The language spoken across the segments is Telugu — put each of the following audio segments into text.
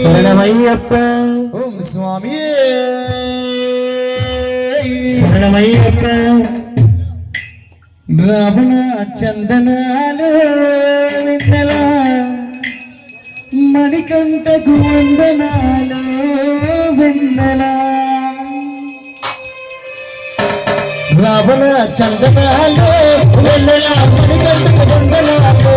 శరణమయ్యప్ప ఓం స్వామి శరణమయ్యప్ప రావణ చందనాలు వెన్నెల మణికంఠకు వందనాలు వెన్నెల రావణ చందనాలు వెన్నెల మణికంఠకు వందనాలు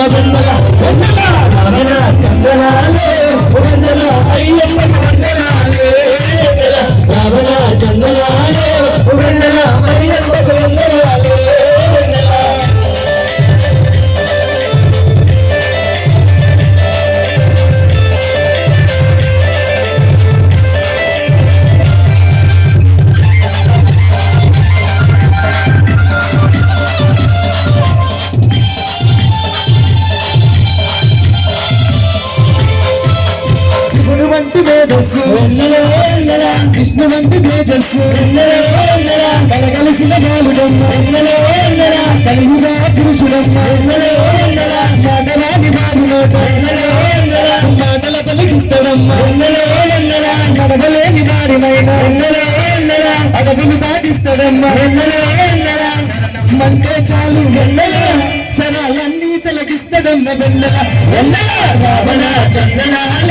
రూపుడమ్మ వెన్నెల వెన్నెల రమణ చందనాలు వెన్నెల అయ్యప్పకు వందనాలు. వెన్నెల తేజస్సు. కృష్ణ వంటి తేజస్సు. కలగలిసిన బాలుడమ్మ కలిగిగా పురుషుడమ్మ. మాటలాది బాలునోట మాటల పలికిస్తాడమ్మ నడవలేని వారినైనా అడవిని దాటిస్తాడమ్మ. మంటే చాలు సరాలన్నీ తొలగిస్తాడమ్మ వెన్నెల. వెన్నెల రమణ చందనాలు.